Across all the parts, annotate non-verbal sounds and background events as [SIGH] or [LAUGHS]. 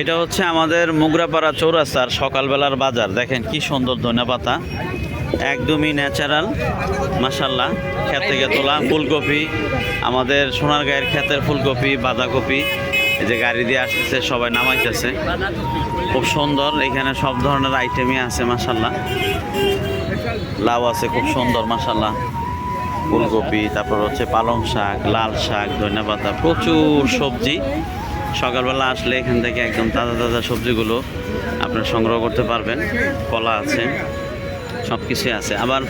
এটা হচ্ছে আমাদের মুগরাপাড়া চৌরাস্তার সকালবেলার বাজার। দেখেন কি সুন্দর ধনে পাতা। একদমই ন্যাচারাল মাসাল্লাহ ক্ষেত থেকে তোলা ফুলকপি, আমাদের সোনার সোনারগাঁয়ের ক্ষেতের ফুলকপি, বাঁধাকপি। এই যে গাড়ি দিয়ে আসতেছে, সবাই নামাইতেছে। খুব সুন্দর। এখানে সব ধরনের আইটেমই আছে মাসাল্লাহ লাউ আছে, খুব সুন্দর মাসাল্লাহ ফুলকপি, তারপর হচ্ছে পালং শাক, লাল শাক, ধনে পাতা, প্রচুর সবজি। সকালবেলা আসলে এখান থেকে একদম তাজা তাজা সবজিগুলো আপনারা সংগ্রহ করতে পারবেন। কলা আছে সব কিছুই আছে। আবার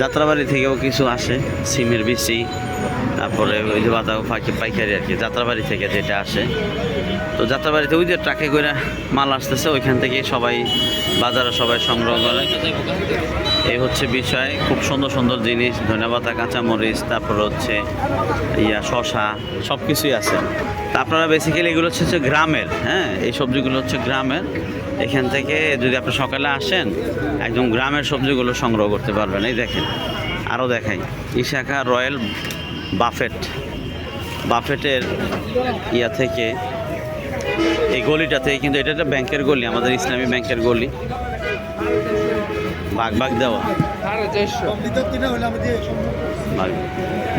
যাত্রাবাড়ি থেকেও কিছু আসে, সিমের বিচি, তারপরে ওই যে বাদা ফাঁকি পাইকারি আর কি, যাত্রাবাড়ি থেকে যেটা আসে। তো যাত্রাবাড়িতে ওই যে ট্রাকে করে মাল আসতেছে, ওইখান থেকে সবাই বাজারে সবাই সংগ্রহ করে। এই হচ্ছে বিষয়। খুব সুন্দর সুন্দর জিনিস, ধনেপাতা, কাঁচামরিচ, তারপর হচ্ছে ইয়া শশা সব কিছুই আছে আপনারা বেসিক্যালি এগুলো হচ্ছে গ্রামের হ্যাঁ? এই সবজিগুলো হচ্ছে গ্রামের। এখান থেকে যদি আপনি সকালে আসেন, একদম গ্রামের সবজিগুলো সংগ্রহ করতে পারবেন। এই দেখেন, আরও দেখাই। ইশাখা রয়্যাল বাফেট। বাফেটের ইয়া থেকে এই গলিটাতে কিন্তু এটা একটা ব্যাংকের গলি আমাদের ইসলামী ব্যাংকের গলি। বাঘ বাঘ দেওয়া।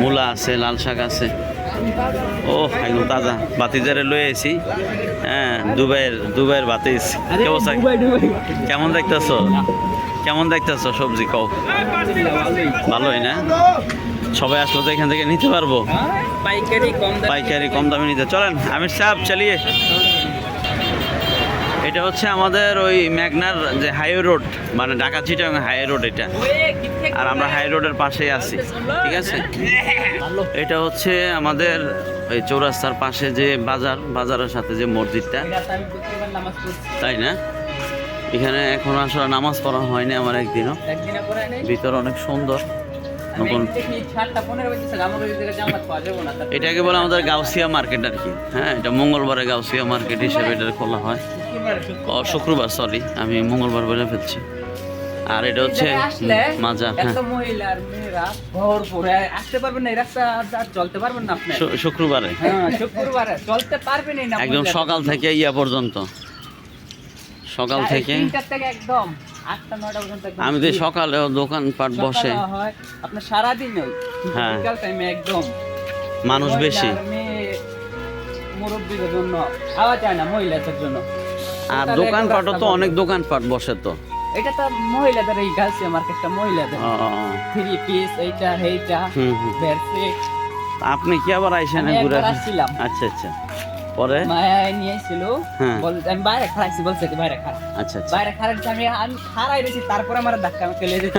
মূলা আছে লাল শাক আছে। ও একদম তাজা। বাতিজারে লয়ে আইছি। হ্যাঁ দুবাইয়ের দুবাইয়ের বাতিস? কেমন দেখতেছো? কেমন দেখতেছো সবজি কও? ভালোই না? সবাই আসলে তো এখান থেকে নিতে পারব। পাইকারি কম দামে পাইকারি কম দামে নিতে। চলেন আমির সাহেব চালিয়ে। এটা হচ্ছে আমাদের ওই মেঘনার যে হাইওয়ে রোড মানে ঢাকা চিটাং হাইওয়ে রোড এটা। আর আমরা হাই রোডের পাশেই আছি, ঠিক আছে? এটা হচ্ছে আমাদের ওই চৌরাস্তার পাশে যে বাজার, বাজারের সাথে যে মসজিদটা, তাই না? এখানে এখন আসলে নামাজ পড়া হয়নি আমার একদিনও। ভিতর অনেক সুন্দর, নতুন। এটাকে বলে আমাদের গাউসিয়া মার্কেট আর কি হ্যাঁ? এটা মঙ্গলবারে গাউসিয়া মার্কেট হিসেবে এটা খোলা হয়। শুক্রবার সরি আমি মঙ্গলবার বলে ফেলছি। আর এটা হচ্ছে মাজা হ্যাঁ। শুক্রবারে। হ্যাঁ শুক্রবারে চলতে পারবেনই না একদম সকাল থেকে ইয়া পর্যন্ত। সকাল থেকে একদম আমি তো free। সকালেও দোকানপাট বসে। সকালে আপনার সারাদিন ওই হ্যাঁ। একদম। মানুষ বেশি। মুরব্বীদের জন্য খাওয়া যায় না মহিলাদের জন্য। আর দোকানপাটও তো অনেক। দোকানপাট বসে তো। এটা তো মহিলাদের এই মার্কেটটা মহিলাদের। থ্রি পিস এইটা এইটা আপনি কি আবার আইসেন ঘুরে। আচ্ছা আচ্ছা। পরে? মায়া নিয়ে এসেছিল হ্যাঁ। আমি বাইরে খারাইছি বলছে কি বাইরে খারাপ আচ্ছা আচ্ছা। বাইরে আমি আমি খারাই রয়েছি তারপরে আমার ধাক্কা আমাকে লেগে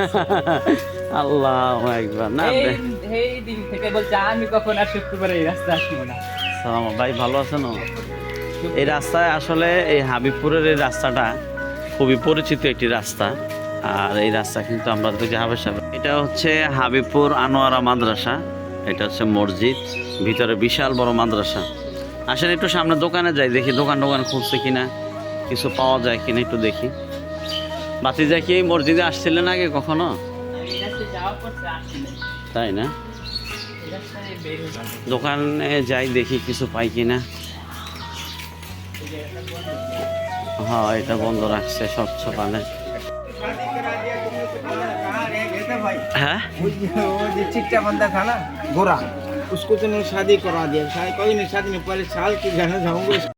[LAUGHS] আল্লাহ একবার না এই এই দিন থেকে বলছে আমি কখন আর শুক্রবারে এই রাস্তা আসব না। সালাম ভাই ভালো আছেন? এই রাস্তায় আসলে এই হাবিবপুরের এই রাস্তাটা খুবই পরিচিত একটি রাস্তা। আর এই রাস্তা কিন্তু আমরা দেখি হাবের এটা হচ্ছে হাবিবপুর আনোয়ারা মাদ্রাসা। এটা হচ্ছে মসজিদ। ভিতরে বিশাল বড় মাদ্রাসা। আসেন একটু সামনে দোকানে যাই, দেখি দোকান টোকান খুলছে কিনা, কিছু পাওয়া যায় কিনা একটু দেখি। বাতি যা কি এই মসজিদে আসছিলেন আগে কখনো? তাই না? দোকানে যাই দেখি কিছু পাই কিনা। হ্যাঁ এটা বন্ধ রাখছে সব সকালে হ্যাঁ वो जो चिट्टा बंदा था ना गोरा उसको तो शादी करा दिया शादी कोई नहीं शादी में पहले साल के घर में जाऊंगा